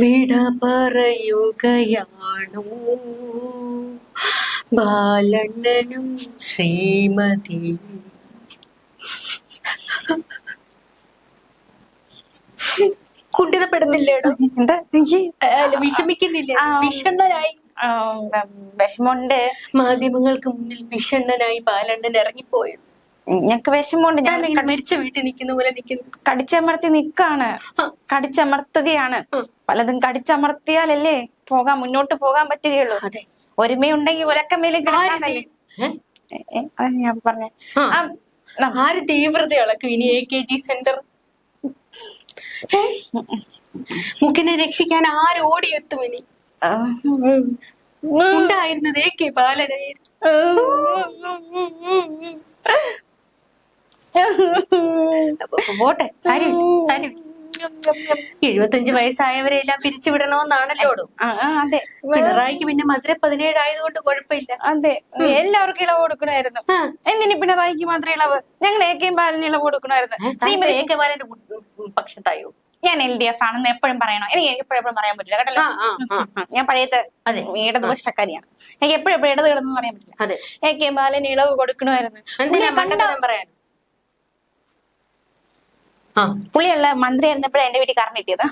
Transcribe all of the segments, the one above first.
വിട പറയുകയാണോ. ബാലണ്ണനും ശ്രീമതിയും കുണ്ടിതപ്പെടുന്നില്ലേടോ എന്താ എനിക്ക് അല്ല, വിഷമിക്കുന്നില്ലേ. വിഷണ്ണനായി. വിഷമുണ്ട് മാധ്യമങ്ങൾക്ക് മുന്നിൽ വിഷണ്ണനായി ബാലണ്ണൻ ഇറങ്ങിപ്പോയത് ഞങ്ങക്ക് വിഷമമുണ്ട്. ഞാൻ മരിച്ച വീട്ടിൽ നിൽക്കുന്ന പോലെ നിൽക്കുന്നു കടിച്ചമർത്തി നിക്കാണ്. കടിച്ചമർത്തുകയാണ്. പലതും കടിച്ചമർത്തിയാലല്ലേ പോകാൻ മുന്നോട്ട് പോകാൻ പറ്റുകയുള്ളൂ. ഒരുമയുണ്ടെങ്കിൽ ഉലക്കമേലും? അത് ഞാൻ പറഞ്ഞ. ആര് തീവ്രത അളക്കും ഇനി എ കെ ജി സെന്റർ? മുക്കിനെ രക്ഷിക്കാൻ ആര് ഓടിയെത്തും ഇനി? ഉണ്ടായിരുന്നത് എ കെ ബാലനായിരുന്നു പോട്ടെ സാരമില്ല എഴുപത്തഞ്ച് വയസ്സായവരെ എല്ലാം പിരിച്ചുവിടണമെന്നാണല്ലോ അതെ. പിണറായിക്ക് പിന്നെ മധുര പതിനേഴ് ആയതുകൊണ്ട് കുഴപ്പമില്ല. അതെ. എല്ലാവർക്കും ഇളവ് കൊടുക്കണമായിരുന്നു. എന്തിനു പിണറായിക്ക് മാത്രം ഇളവ്? ഞങ്ങൾ എ കെ ബാലന് ഇളവ് കൊടുക്കണമായിരുന്നു. എ കെ ബാലന്റെ പക്ഷത്തായോ? ഞാൻ എൽ ഡി എഫ് ആണെന്ന് എപ്പോഴും പറയണോ. എനിക്ക് എപ്പോഴെപ്പോഴും പറയാൻ പറ്റില്ല കേട്ടല്ലോ? ഞാൻ പഴയത്തെ അതെ. പക്ഷക്കാരിയാണ് എനിക്ക് എപ്പോഴും എപ്പോഴും ഇടത് കിടന്നു പറയാൻ പറ്റില്ല. അതെ. എ കെ ബാലന് ഇളവ് കൊടുക്കണമായിരുന്നു. പറയാൻ? പുള്ളിയുള്ള മന്ത്രി ആയിരുന്നപ്പോഴാണ് എന്റെ വീട്ടിൽ കറണ്ട് കിട്ടിയത്.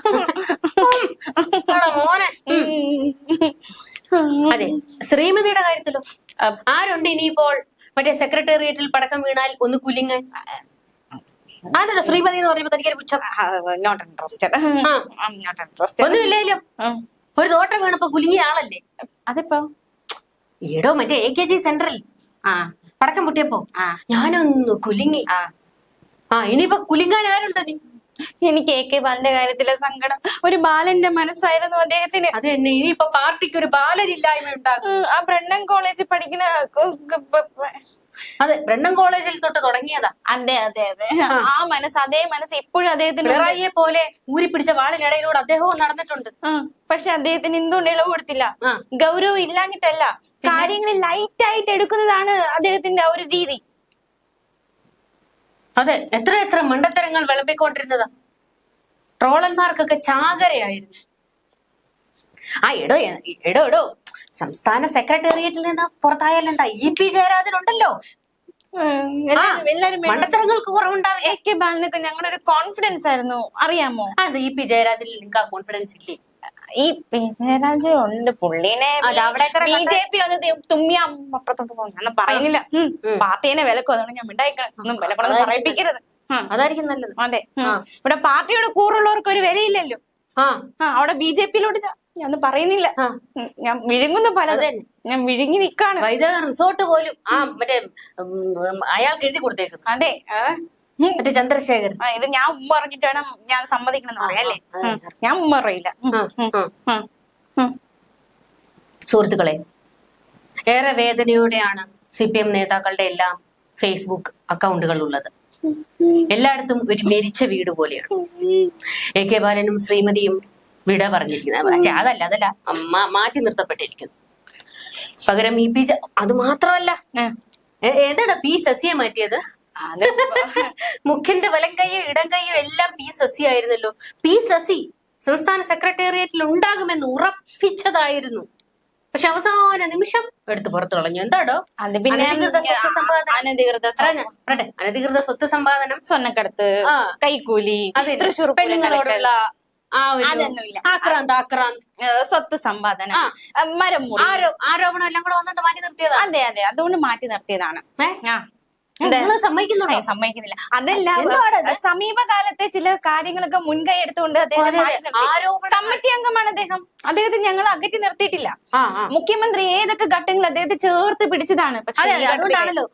മോനെ? അതെ. ശ്രീമതിയുടെ കാര്യത്തിലോ ആരുണ്ട് ഇനിയിപ്പോൾ? മറ്റേ സെക്രട്ടേറിയറ്റിൽ പടക്കം വീണാൽ ഒന്ന് കുലിങ്ങൾ അതല്ലോ ശ്രീമതി എന്ന് പറയുമ്പോ തനിക്കൊരു പുച്ഛം. Not interested. നോട്ട് ഇൻട്രസ്റ്റഡ് ഒന്നുമില്ലല്ലോ ഒരു തോട്ടം വീണപ്പോ കുലുങ്ങിയ ആളല്ലേ? അതിപ്പോ? ഈടോ മറ്റേ എ കെ ജി സെന്ററിൽ ആ. പടക്കം പൊട്ടിയപ്പോ ഞാനൊന്ന് കുലുങ്ങി. ആ ഇനിയിപ്പൊ കുലുങ്ങാൻ ആരുണ്ടോ നീ എനിക്ക് എ കെ ബാലന്റെ കാര്യത്തിലെ സങ്കടം. ഒരു ബാലന്റെ മനസ്സായിരുന്നു അദ്ദേഹത്തിന്. അത് തന്നെ ഇനിയിപ്പോ പാർട്ടിക്ക് ഒരു ബാലനില്ലായ്മ ഉണ്ടാകും. ആ ബ്രണ്ണൻ കോളേജിൽ പഠിക്കുന്ന അതെ ബ്രണ്ണൻ കോളേജിൽ തൊട്ട് തുടങ്ങിയതാ. അതെ അതെ അതെ. ആ. മനസ്സ് അതേ മനസ്സ് ഇപ്പോഴും അദ്ദേഹത്തിന്. പിണറായിയെ പോലെ ഊരിപ്പിടിച്ച വാളിനിടയിലൂടെ അദ്ദേഹവും നടന്നിട്ടുണ്ട്. പക്ഷെ അദ്ദേഹത്തിന് എന്തുകൊണ്ട് ഇളവ് കൊടുത്തില്ല. ഗൗരവം ഇല്ലാഞ്ഞിട്ടല്ല. കാര്യങ്ങൾ ലൈറ്റ് ആയിട്ട് എടുക്കുന്നതാണ് അദ്ദേഹത്തിന്റെ ആ ഒരു രീതി. അതെ എത്ര എത്ര മണ്ടത്തരങ്ങൾ വിളമ്പിക്കൊണ്ടിരുന്നതാ. ട്രോളന്മാർക്കൊക്കെ ചാകരയായിരുന്നു. ആ എടോ എടോ എടോ സംസ്ഥാന സെക്രട്ടേറിയറ്റിൽ നിന്ന് പുറത്തായാൽ എന്താ ഇ പി ജയരാജനുണ്ടല്ലോ. മണ്ടത്തരങ്ങൾക്ക് കുറവുണ്ടാവില്ല ഒരു കോൺഫിഡൻസ് ആയിരുന്നു. അറിയാമോ? അത് ഇ പി ജയരാജനിൽ നിങ്ങൾക്ക് ആ കോൺഫിഡൻസ് ഇല്ലേ? ഈ പിണരാജ് ഉണ്ട്. പുള്ളിനെ ബി ജെ പി ഒന്ന് തുമ്മിയ അപ്പുറത്തോട്ട് പോകുന്നു പറയുന്നില്ല. പാർട്ടിനെ വിലക്കും. അതുകൊണ്ട് ഞാൻ മിണ്ടായിക്കണം. ഒന്നും വിലക്കൊന്നും പറയിപ്പിക്കരുത്. അതായിരിക്കും നല്ലത്. അതെ. ഇവിടെ പാർട്ടിയുടെ കൂറുള്ളവർക്ക് ഒരു വിലയില്ലല്ലോ. ആ. അവിടെ ബി ജെ പിയിലോട്ട് ഞാൻ ഒന്നും പറയുന്നില്ല. ഞാൻ വിഴുങ്ങുന്നു പലതന്നെ ഞാൻ വിഴുങ്ങി നിക്കാണ്. വൈദ്യുത റിസോർട്ട് പോലും ആ മറ്റേ അയാൾക്ക് എഴുതി കൊടുത്തേക്കുന്നു. അതെ. മറ്റേ ചന്ദ്രശേഖർ ആ, ഇത് ഞാൻ ഉമ്മ പറഞ്ഞിട്ട് വേണം ഞാൻ സമ്മതിക്കണം പറയാം അല്ലേ ഉം. ഞാൻ ഉമ്മ പറയില്ല ഉം. ഉം. ഉം. ഉം. സുഹൃത്തുക്കളെ ഏറെ വേദനയോടെയാണ് സി പി എം നേതാക്കളുടെ എല്ലാം ഫേസ്ബുക്ക് അക്കൗണ്ടുകൾ ഉള്ളത് എല്ലായിടത്തും ഒരു മരിച്ച വീട് പോലെയാണ് എ കെ ബാലനും ശ്രീമതിയും വിട പറഞ്ഞിരിക്കുന്നത് പക്ഷെ അതല്ല അതല്ല മാ- മാറ്റി നിർത്തപ്പെട്ടിരിക്കുന്നു പകരം ഈ പി ജ- അത് മാത്രമല്ല ഏതാണ് ഏ- പി സസിയെ മാറ്റിയത് മുഖ്യന്റെ വലം കൈയും ഇടം കൈയും എല്ലാം പി സസി ആയിരുന്നല്ലോ. പി സസി സംസ്ഥാന സെക്രട്ടേറിയറ്റിൽ ഉണ്ടാകുമെന്ന് ഉറപ്പിച്ചതായിരുന്നു. പക്ഷെ അവസാന നിമിഷം എടുത്തു പുറത്തു കളഞ്ഞു. എന്താടോ? അനധികൃത സ്വത്ത് സമ്പാദനം. അനധികൃത അനധികൃത സ്വത്ത് സമ്പാദനം. സ്വർണക്കടത്ത് കൈക്കൂലി തൃശ്ശൂർ പെണ്ണുങ്ങളോടുള്ള. ആക്രാന്ത് ആക്രാന്ത് സ്വത്ത് സമ്പാദനം. മരം ആരോ ആരോപണം എല്ലാം കൂടെ വന്നിട്ട് മാറ്റി നിർത്തിയതാണ് അതെ അതെ. അതുകൊണ്ട് മാറ്റി നിർത്തിയതാണ്. ഏഹ് ആ. സമ്മതിക്കുന്നുണ്ടോ? സമ്മതിക്കുന്നില്ല. അതല്ല? സമീപകാലത്തെ ചില കാര്യങ്ങളൊക്കെ മുൻകൈ എടുത്തുകൊണ്ട് അദ്ദേഹം. കമ്മിറ്റി അംഗമാണ് അദ്ദേഹം. അദ്ദേഹത്തെ ഞങ്ങൾ അകറ്റി നിർത്തിയിട്ടില്ല. മുഖ്യമന്ത്രി ഏതൊക്കെ ഘട്ടങ്ങൾ അദ്ദേഹത്തെ ചേർത്ത് പിടിച്ചതാണ്? പക്ഷേ അതുകൊണ്ടാണല്ലോ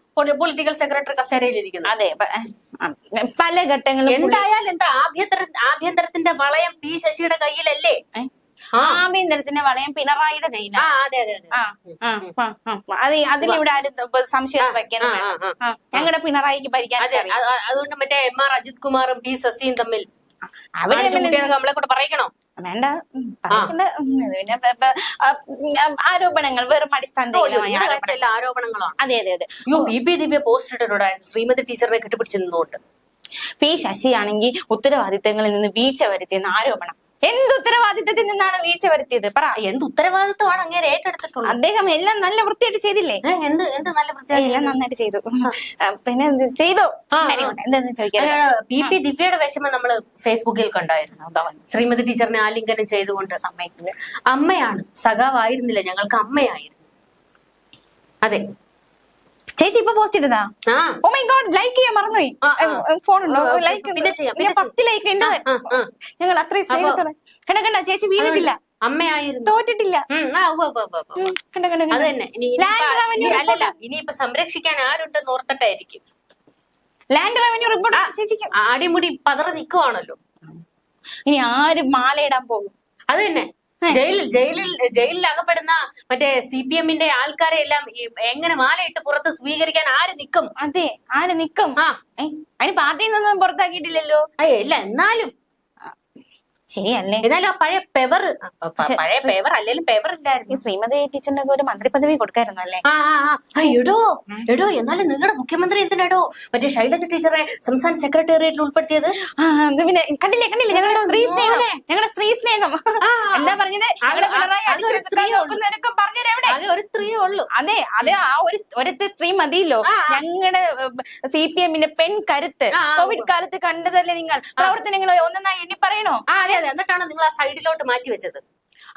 പൊളിറ്റിക്കൽ സെക്രട്ടറി കസേരയിലിരിക്കുന്നത്. അതെ പല ഘട്ടങ്ങളും എന്തായാലും എന്താ ആഭ്യന്തര ആഭ്യന്തരത്തിന്റെ വളയം പി ശശിയുടെ കയ്യിലല്ലേ? ആഭ്യന്തരത്തിന്റെ വളയം പിണറായിയുടെ കയ്യിലാണ് അതെ അതിലിവിടെ ആരും സംശയം ആ. ഞങ്ങളുടെ പിണറായിക്ക് ഭരിക്കാൻ അതെ അത് അത് അതുകൊണ്ട് മറ്റേ എം ആർ അജിത് കുമാറും പി ശശിയും തമ്മിൽ. നമ്മളെ കൂടെ പറയിക്കണോ? വേണ്ട. പിന്നെ ആരോപണങ്ങൾ വെറും ഇതിന്റെ ആരോപണങ്ങളാണ്. അതെ അതെ അതെ. U B P. Divya post ഇട്ടിട്ടുണ്ടായിരുന്നു ശ്രീമതി ടീച്ചറിനെ കെട്ടിപ്പിടിച്ച് നിന്നുകൊണ്ട്. പി. ശശിയാണെങ്കിൽ ഉത്തരവാദിത്തങ്ങളിൽ നിന്ന് വീഴ്ച വരുത്തിയെന്ന് ആരോപണം. എന്ത് ഉത്തരവാദിത്തത്തിൽ നിന്നാണ് വീഴ്ച വരുത്തിയത്? പറ. എന്ത് ഉത്തരവാദിത്വമാണ് അങ്ങനെ ഏറ്റെടുത്തിട്ടുള്ളത്? അദ്ദേഹം എല്ലാം നല്ല വൃത്തിയായിട്ട് ചെയ്തില്ലേ? ഏ, എന്ത് എന്ത് നല്ല പ്രത്യേകത എല്ലാം നന്നായിട്ട് ചെയ്തു. പിന്നെ എന്ത് ചെയ്തു? good. എന്താന്ന് ചോദിക്കാം പി. പി. ദിവ്യയുടെ വിഷമം നമ്മൾ ഫേസ്ബുക്കിൽ കണ്ടായിരുന്നു. ശ്രീമതി ടീച്ചറിനെ ആലിംഗനം ചെയ്തുകൊണ്ട് സമ്മതിക്കുന്നത് അമ്മയാണ്. സഖാവായിരുന്നില്ല. ഞങ്ങൾക്ക് അമ്മയായിരുന്നു. അതെ. ചേച്ചി ഇപ്പൊ പോസ്റ്റ് ഇടുന്നാ? ഓ മൈ ഗോഡ് ലൈക്ക് ചെയ്യാൻ മറന്നുപോയി. ഫോൺ ഉണ്ടോ? ലൈക്ക് ഞാൻ ഫസ്റ്റ് ലൈക്ക് എന്റെ. ഞങ്ങൾ അത്രയും സ്നേഹത്തോടെ കണ്ട കണ്ട ചേച്ചി വീണിട്ടില്ല. അമ്മയായിരുന്നു. തോറ്റിട്ടില്ല. അത് തന്നെ. അല്ലല്ല ഇനിയിപ്പൊ സംരക്ഷിക്കാൻ ആരുണ്ടെന്ന് ഓർത്തിട്ടായിരിക്കും. ലാൻഡ് റവന്യൂ റിപ്പോർട്ട് ചേച്ചിക്ക്. അടിമുടി പതറ നിക്കുവാണല്ലോ. ഇനി ആര് മാലയിടാൻ പോകും. അത് തന്നെ. ജയിലിൽ ജയിലിൽ ജയിലിൽ അകപ്പെടുന്ന മറ്റേ സി പി എമ്മിന്റെ ആൾക്കാരെ എല്ലാം എങ്ങനെ മാലയിട്ട് പുറത്ത് സ്വീകരിക്കാൻ ആര് നിക്കും? അതെ ആര് നിക്കും? ആ. അതിന് പാർട്ടിയിൽ നിന്നൊന്നും പുറത്താക്കിയിട്ടില്ലല്ലോ. അയ്യ, ഇല്ല എന്നാലും ശരിയല്ലേ? എന്നാലും ആ പഴയ പെവർ പഴയ പെവർ അല്ലെങ്കിൽ പെവർ ഇല്ലായിരുന്നു. ഈ ശ്രീമതി ടീച്ചറിന്റെ ഒരു മന്ത്രി പദവി കൊടുക്കായിരുന്നു അല്ലേ? ആ എടോ എടോ എന്നാലും നിങ്ങളുടെ മുഖ്യമന്ത്രി എന്തിനാടോ മറ്റേ ശൈലജ ടീച്ചറെ സംസ്ഥാന സെക്രട്ടേറിയറ്റിൽ ഉൾപ്പെടുത്തിയത്? പിന്നെ കണ്ടില്ലേ കണ്ടില്ലേ? ഞങ്ങളുടെ സ്ത്രീ സ്നേഹം. ഞങ്ങളുടെ സ്ത്രീ സ്നേഹം. എന്താ പറഞ്ഞത്? അത് ഒരു സ്ത്രീയേ ഉള്ളൂ. അതെ അതെ ആ ഒരു ഒരത്തെ സ്ത്രീ മതിയല്ലോ. ഞങ്ങളുടെ സി പി എമ്മിന്റെ പെൺ കരുത്ത് കോവിഡ് കാലത്ത് കണ്ടതല്ലേ നിങ്ങൾ? പ്രവർത്തനങ്ങൾ ഒന്നൊന്നായി എണ്ണി പറയണോ? ആ അതെ. അതെ എന്നിട്ടാണ് നിങ്ങൾ ആ സൈഡിലോട്ട് മാറ്റി വെച്ചത്.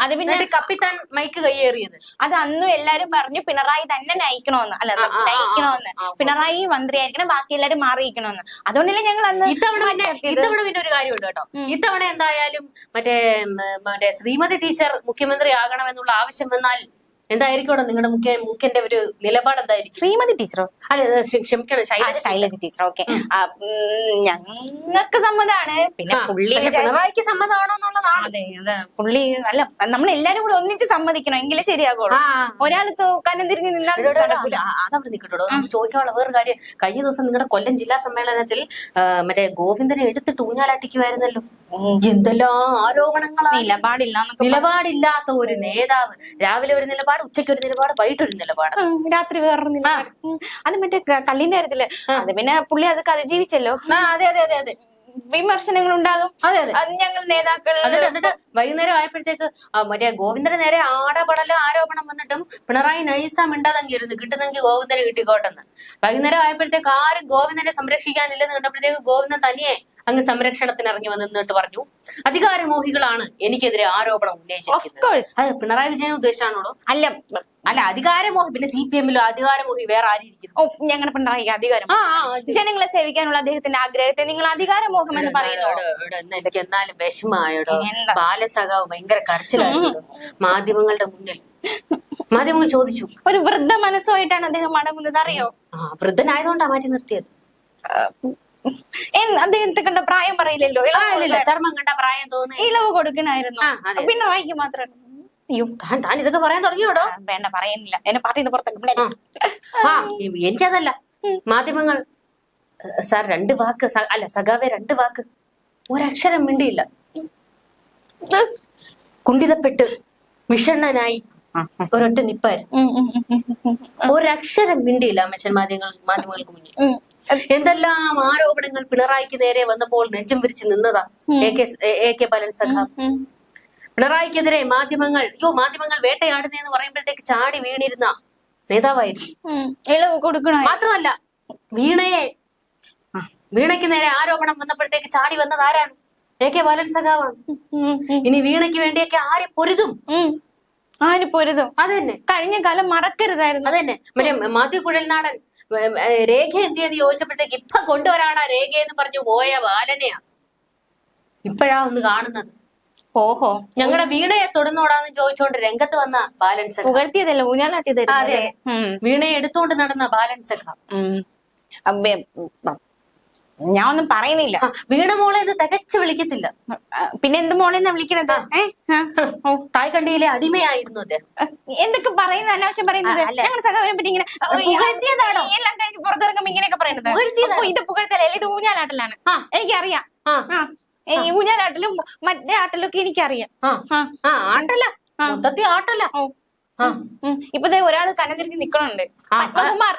അത് പിന്നെ കപ്പിത്താൻ മൈക്ക് കയ്യേറിയത്. അത് അന്നും എല്ലാരും പറഞ്ഞു പിണറായി തന്നെ നയിക്കണോന്ന്. അല്ല നയിക്കണോന്ന്. പിണറായി മന്ത്രിയായിരിക്കണം ബാക്കി എല്ലാരും മാറിയിരിക്കണോന്ന്. അതുകൊണ്ടല്ലേ ഞങ്ങൾ അന്ന് ഇത്തവണ പിന്നെ. ഇത്തവണ പിന്നെ ഒരു കാര്യമുണ്ട് കേട്ടോ. ഇത്തവണ എന്തായാലും മറ്റേ മറ്റേ ശ്രീമതി ടീച്ചർ മുഖ്യമന്ത്രി ആകണമെന്നുള്ള ആവശ്യം വന്നാൽ എന്തായിരിക്കും നിങ്ങളുടെ മുഖ്യ മുഖ്യന്റെ ഒരു നിലപാട് എന്തായിരിക്കും? ശ്രീമതി ടീച്ചറോ? അല്ല ക്ഷമിക്കണം ശൈലജ ടീച്ചർ. ഓക്കെ. ഞങ്ങൾക്ക് സമ്മതാണ്. പിന്നെ പുള്ളി പിണറായിക്ക് സമ്മതമാണോ എന്നുള്ളതാണ്. പുള്ളി അല്ല നമ്മൾ എല്ലാരും കൂടെ ഒന്നിച്ച് സമ്മതിക്കണം എങ്കിലേ ശരിയാകുള്ളൂ. ഒരാൾ കനം തിരിഞ്ഞ്. ആ, അതവിടെ നിൽക്കട്ടോ ചോദിക്കാനുള്ള വേറൊരു കാര്യം. കഴിഞ്ഞ ദിവസം നിങ്ങളുടെ കൊല്ലം ജില്ലാ സമ്മേളനത്തിൽ മറ്റേ ഗോവിന്ദനെ എടുത്തിട്ട് ഊഞ്ഞാലാട്ടിക്കുമായിരുന്നല്ലോ എന്തെല്ലാം ആരോപണങ്ങളാണ് നിലപാടില്ല നിലപാടില്ലാത്ത ഒരു നേതാവ്. രാവിലെ ഒരു നിലപാട് ഉച്ചയ്ക്ക് ഒരു നിലപാട് വൈകിട്ട് ഒരു നിലപാട് രാത്രി വേറൊരു നിലപാട്. അത് മറ്റേ കള്ളിന്റെ കാര്യത്തിൽ. അത് പിന്നെ പുള്ളി അതൊക്കെ അതിജീവിച്ചല്ലോ. അതെ അതെ അതെ അതെ. വിമർശനങ്ങൾ ഉണ്ടാകും അതെ അതെ. അത് ഞങ്ങൾ നേതാക്കൾ എന്നിട്ട് വൈകുന്നേരം ആയപ്പോഴത്തേക്ക് മറ്റേ ഗോവിന്ദന് നേരെ ആടപടല ആരോപണം വന്നിട്ടും പിണറായി നൈസ ഇരുന്ന് കിട്ടുന്നെങ്കിൽ ഗോവിന്ദന് കിട്ടിക്കോട്ടെന്ന്. വൈകുന്നേരം ആയപ്പോഴത്തേക്ക് ആരും ഗോവിന്ദനെ സംരക്ഷിക്കാനില്ലെന്ന് കണ്ടപ്പോഴത്തേക്ക് ഗോവിന്ദൻ തനിയെ അങ്ങ് സംരക്ഷണത്തിന് ഇറങ്ങി വന്നിട്ട് പറഞ്ഞു അധികാരമോഹികളാണ് എനിക്കെതിരെ ആരോപണം ഉന്നയിച്ചത് അത് പിണറായി വിജയൻ ഉദ്ദേശിച്ചാണല്ലോ അല്ല. അല്ല അധികാരമോഹി പിന്നെ സി പി എമ്മിലും അധികാരമോഹി വേറെ ആരിയിരിക്കുന്നു ഓ ഞങ്ങളുടെ പിണറായി അധികാരം. ജനങ്ങളെ സേവിക്കാനുള്ള അദ്ദേഹത്തിന്റെ ആഗ്രഹത്തെ നിങ്ങൾ അധികാരമോഹം എന്ന് പറയുന്നു? എനിക്ക് എന്നാലും വിഷമായോടോ? ബാലസഖാവ് ഭയങ്കര കരച്ചിലായിരുന്നു. മാധ്യമങ്ങളുടെ മുന്നിൽ. മാധ്യമങ്ങൾ ചോദിച്ചു. ഒരു വൃദ്ധ മനസ്സുമായിട്ടാണ് അദ്ദേഹം മടങ്ങുന്നത് അറിയോ? ആ വൃദ്ധനായതുകൊണ്ടാണ് മാറ്റി നിർത്തിയത്? അദ്ദേഹത്തെ കണ്ട പ്രായം പറയില്ലല്ലോ. ചർമ്മം കണ്ട പ്രായം തോന്നുന്നു. ഇളവ് കൊടുക്കണായിരുന്നു. പിണറായിക്ക് മാത്രം. അയ്യോ താൻ താൻ ഇതൊക്കെ പറയാൻ തുടങ്ങിയോടോ? വേണ്ട പറയുന്നില്ല. എന്നെ പാർട്ടിന്ന് പുറത്തേക്ക് എനിക്കതല്ല. മാധ്യമങ്ങൾ സാർ രണ്ട് വാക്ക് അല്ല സഖാവെ രണ്ട് വാക്ക്. ഒരക്ഷരം മിണ്ടിയില്ല. കുണ്ടിതപ്പെട്ട് വിഷണ്ണനായി ഒരൊറ്റ നിപ്പായിരുന്നു. ഒരക്ഷരം മിണ്ടിയില്ല മനുഷ്യൻ മാധ്യമങ്ങൾ മാധ്യമങ്ങൾക്ക് മുന്നിൽ. എന്തെല്ലാം ആരോപണങ്ങൾ പിണറായിക്ക് നേരെ വന്നപ്പോൾ നെഞ്ചും വിരിച്ച് നിന്നതാ? A K A K Balan സഖ പിണറായിക്കെതിരെ മാധ്യമങ്ങൾ അയ്യോ മാധ്യമങ്ങൾ വേട്ടയാടുന്നതെന്ന് പറയുമ്പോഴത്തേക്ക് ചാടി വീണിരുന്ന നേതാവായിരുന്നു. മാത്രമല്ല വീണയെ വീണയ്ക്ക് നേരെ ആരോപണം വന്നപ്പോഴത്തേക്ക് ചാടി വന്നത് ആരാണ് എ കെ ബാലൻ സഖാവാണ് ഇനി വീണയ്ക്ക് വേണ്ടിയൊക്കെ ആരെ പൊരുതും? ആര് പൊരുതും? അതന്നെ. കഴിഞ്ഞ കാലം മറക്കരുതായിരുന്നു. അതന്നെ. മറ്റേ മാത്യു കുഴൽനാടൻ രേഖ എന്ത് ചെയ്ത്? ചോദിച്ചപ്പോഴത്തേക്ക് ഇപ്പൊ കൊണ്ടുവരാണ് ആ രേഖ എന്ന് പറഞ്ഞു പോയ ബാലനെയാ. ഇപ്പോഴാ ഒന്ന് കാണുന്നത്. ഓഹോ. ഞങ്ങളുടെ വീണയെ തൊടുന്നോടാന്ന് ചോദിച്ചോണ്ട് രംഗത്ത് വന്ന ബാലൻസ് സഖ. ഊഞ്ഞാലാട്ടിയതല്ലേ. വീണയെ എടുത്തോണ്ട് നടന്ന ബാലൻ സഖ. ഉം. അബ്ബേ, ഉം. ഞാൻ ഒന്നും പറയുന്നില്ല വീട് വീണ മോളെ ഇത് തികച്ചു വിളിക്കത്തില്ല. പിന്നെ എന്ത് മോളെ വിളിക്കണത്? തായ് കണ്ടിയിലെ അടിമയായിരുന്നു അദ്ദേഹം എന്തൊക്കെ പറയുന്ന അനാവശ്യം പറയുന്നത്? സഖാവിനെ പറ്റി ഇങ്ങനെ എല്ലാം കഴിഞ്ഞ് പുറത്തിറങ്ങുമ്പോ ഇങ്ങനെയൊക്കെ പറയുന്നത്? ഇത് പുകഴ്ത്തലല്ല ഇത് ഊഞ്ഞാലാട്ടലാണ്. എനിക്കറിയാം. ഈ ഊഞ്ഞാലാട്ടലും മറ്റേ ആട്ടലും. ഒക്കെ എനിക്കറിയാം ആട്ടല്ല മൊത്തത്തിൽ ആട്ടല്ല ഇപ്പൊ ദേ ഒരാൾ കനതിരിഞ്ഞ് നിക്കണുണ്ട്. പത്മകുമാർ.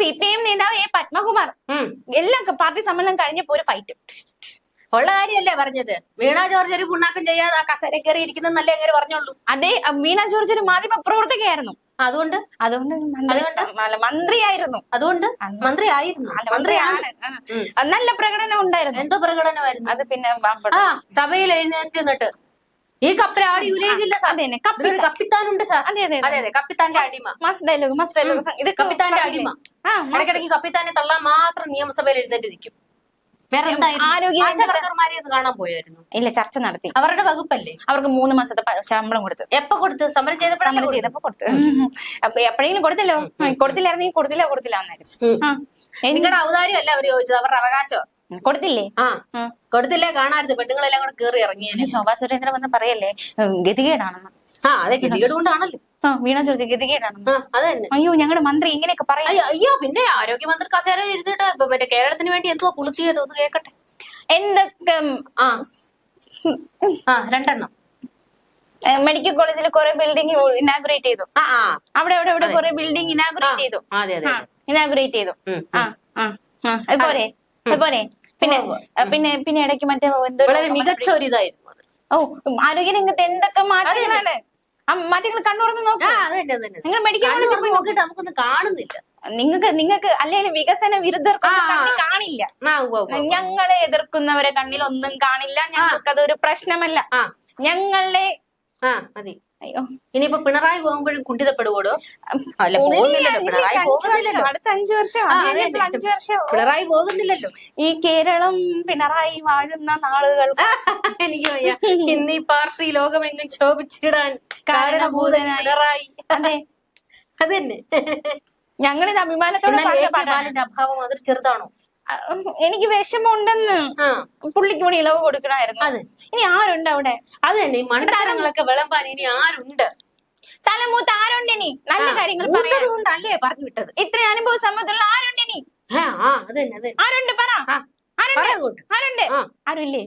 സി പി എം നേതാവ് എ പത്മകുമാർ. എല്ലാം പാർട്ടി സമ്മേളനം കഴിഞ്ഞപ്പോ ഒരു ഫൈറ്റ് ഉള്ള കാര്യമല്ലേ പറഞ്ഞത്. വീണ ജോർജ് ഒരു പുണ്ണാക്കം ചെയ്യാതെ ആ കസേര കയറി ഇരിക്കുന്നല്ലേ അങ്ങനെ പറഞ്ഞോളൂ അതെ വീണ ജോർജ് ഒരു മാധ്യമ പ്രവർത്തകയായിരുന്നു. അതുകൊണ്ട്? അതുകൊണ്ട് അതുകൊണ്ട്? മന്ത്രിയായിരുന്നു. അതുകൊണ്ട്? മന്ത്രി ആയിരുന്നു മന്ത്രിയാണ്. നല്ല പ്രകടനം ഉണ്ടായിരുന്നു. എന്തോ പ്രകടനമായിരുന്നു. അത് പിന്നെ സഭയിൽ എഴുന്നേറ്റ് നിന്നിട്ട് ഈ ഉലയില്ല സാർ. അതെ, തന്നെ. കപ്പിത്താനുണ്ട് സാർ. അതെ അതെ അതെ. അതെ കപ്പിത്താന്റെ അടിമ. മസ് ഡയലോഗ് മസ് ഡയലോഗ് ഇത് കപ്പിത്താന്റെ അടിമ. ഇടയ്ക്കിടയ്ക്ക് കപ്പിത്താനെ തള്ളാൻ മാത്രം നിയമസഭയിൽ എഴുന്നേറ്റ് നിൽക്കും വേറെ ആരോഗ്യ വർക്കർമാരെ കാണാൻ പോയായിരുന്നു. ഇല്ല ചർച്ച നടത്തി. അവരുടെ വകുപ്പല്ലേ? അവർക്ക് മൂന്ന് മാസത്തെ ശമ്പളം കൊടുത്തു. എപ്പൊ കൊടുത്തു? സമരം ചെയ്തപ്പോൾ? ചെയ്തപ്പോ കൊടുത്തു. അപ്പൊ എപ്പോഴെങ്കിലും കൊടുത്തല്ലോ. കൊടുത്തില്ലായിരുന്നെങ്കിൽ കൊടുത്തില്ല കൊടുത്തില്ല എന്നായിരുന്നു. നിങ്ങളുടെ ഔദാര്യമല്ല അവർ ചോദിച്ചത്. അവരുടെ അവകാശം. കൊടുത്തില്ലേ? ആ. കൊടുത്തില്ലേ? കാണാറുണ്ട് പെണ്ണുങ്ങളെല്ലാം കൂടെ കേറി ഇറങ്ങിയേനെ. ഇനി ശോഭാ സുരേന്ദ്രൻ വന്ന് പറയല്ലേ? ഗതികേടാണെന്ന്. ആ അതെ ഗതികേട് കൊണ്ടാണല്ലോ. ആ വീണ ചോദിച്ചു ഗതികേടാണെന്ന്. അത് തന്നെ. അയ്യോ ഞങ്ങളുടെ മന്ത്രി ഇങ്ങനെയൊക്കെ പറയാം അയ്യോ പിന്നെ ആരോഗ്യമന്ത്രി കസേര എഴുതിയിട്ട് ഇപ്പൊ മറ്റേ കേരളത്തിന് വേണ്ടി എന്തോ പുളുത്തിയത് ഒന്ന് കേക്കട്ടെ. എന്തൊക്കെ ആ. ആ രണ്ടെണ്ണം. മെഡിക്കൽ കോളേജിൽ കുറെ ബിൽഡിംഗ് ഇനാഗുറേറ്റ് ചെയ്തു. അവിടെ അവിടെ ഇവിടെ കുറെ ബിൽഡിംഗ് ഇനാഗുറേറ്റ് ചെയ്തു. ഇനാഗുറേറ്റ് ചെയ്തു. ആ ആ പോരെ? അത് പോരെ പിന്നെ പിന്നെ പിന്നെ ഇടയ്ക്ക് മറ്റേ എന്തോ വളരെ മികച്ച ഒരു ഇതായിരുന്നു ഓ ആരോഗ്യ രംഗത്ത് എന്തൊക്കെ മാറ്റങ്ങളാണ് മാറ്റങ്ങൾ കണ്ണുറന്ന് നോക്ക്. നിങ്ങൾ മെഡിക്കൽ തുറന്ന് നോക്കിയിട്ട് നമുക്കൊന്നും കാണുന്നില്ല. നിങ്ങൾക്ക് നിങ്ങൾക്ക് അല്ലെങ്കിൽ വികസന വിരുദ്ധർ കാണില്ല. ഞങ്ങളെ എതിർക്കുന്നവരെ കണ്ണിൽ ഒന്നും കാണില്ല ഞങ്ങൾക്കതൊരു പ്രശ്നമല്ല. ഞങ്ങളെ ആ മതി. അയ്യോ. ഇനിയിപ്പോ പിണറായി പോകുമ്പോഴും കുണ്ടിതപ്പെടുകൂടോ അല്ല പോകുന്നില്ലല്ലോ. പിണറായി പോകുന്നില്ലല്ലോ. അടുത്ത അഞ്ചു വർഷം അഞ്ചു വർഷം. പിണറായി പോകുന്നില്ലല്ലോ. ഈ കേരളം പിണറായി വാഴുന്ന നാളുകൾ. എനിക്ക് വയ്യ. ഇന്ന് ഈ പാർട്ടി ലോകമെങ്ങും ശോഭിച്ചിടാൻ കാരണഭൂതനായി. പിണറായി. അതെ. അത് തന്നെ ഞങ്ങളിത് അഭിമാനത്തോടെ അഭാവം അതൊരു ചെറുതാണോ? എനിക്ക് വിഷമമുണ്ടെന്ന് പുള്ളിക്ക് കൂടി ഇളവ് കൊടുക്കണമായിരുന്നു. ഇനി ആരുണ്ട് അവിടെ? അത് തന്നെ ഈ മണ്ടത്തരങ്ങളൊക്കെ വിളമ്പാൻ ഇനി ആരുണ്ട്? തലമൂത്ത് ആരുണ്ട് ഇനി? നല്ല കാര്യങ്ങൾ പറയാൻ. കൊണ്ടല്ലേ പറഞ്ഞു വിട്ടത്? ഇത്ര അനുഭവ സമ്മതമുള്ള ആരുണ്ട് ഇനി? ആരുണ്ട്? പറ. ആരുണ്ട്. ആരുണ്ട്. ആരുമില്ലേ.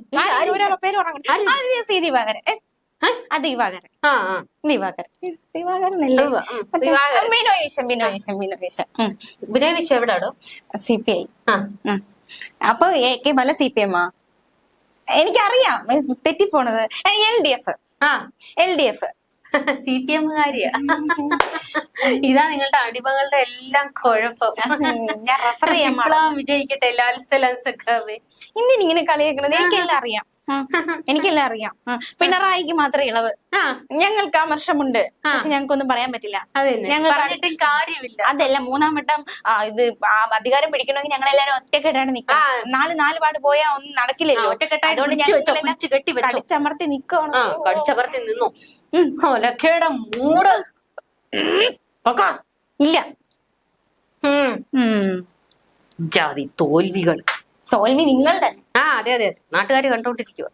പേര് പറഞ്ഞു സീതി സി. ദിവാകരൻ. ദിവാകരൻ ദിവാകരൻ. ദിവാകരനല്ലേ? ഉവ്വ്, ഉം, മറ്റേ- ദിവാകരൻ. ബിനോയ് ബിനോയ് ബിനോയ് വിനയ വിശ്വം എവിടാടോ സി പി ഐ. അപ്പൊ A K Bala C P M ആ? എനിക്കറിയാം. തെറ്റിപ്പോണത്. L D F. ആ. L D F. C P എമ്മുകാരിയാ ഇതാ നിങ്ങളുടെ അടിമകളുടെ എല്ലാം കുഴപ്പം. വിജയിക്കട്ടെ. ലാൽസലാം സഖാവേ ഇന്നിങ്ങനെ കളിയാക്കണത്? എനിക്കെല്ലാം അറിയാം. എനിക്കെല്ലാം അറിയാം. പിണറായിക്ക് മാത്രമേ ഇളവ്. ഞങ്ങൾക്ക് ആ. വർഷമുണ്ട് അമർഷമുണ്ട് പക്ഷെ ഞങ്ങൾക്കൊന്നും പറയാൻ പറ്റില്ല. ഞങ്ങൾ കാര്യമില്ല. അതല്ല മൂന്നാം വട്ടം ഇത് അധികാരം പിടിക്കണമെങ്കിൽ ഞങ്ങൾ എല്ലാരും ഒറ്റക്കെട്ടാണ് നിക്കുക നാല് നാല് പാട് പോയാ ഒന്നും നടക്കില്ലല്ലോ. ഒറ്റക്കെട്ടായിട്ട്. കടിച്ചമർത്തി നിക്കണോ കടിച്ചമർത്തി നിന്നു. ഉം. മൂട്. ഇല്ല. ജാതി തോൽവികൾ. തോൽവി നിങ്ങൾ തന്നെ. ആ അതെ അതെ നാട്ടുകാർ കണ്ടോണ്ടിരിക്കുക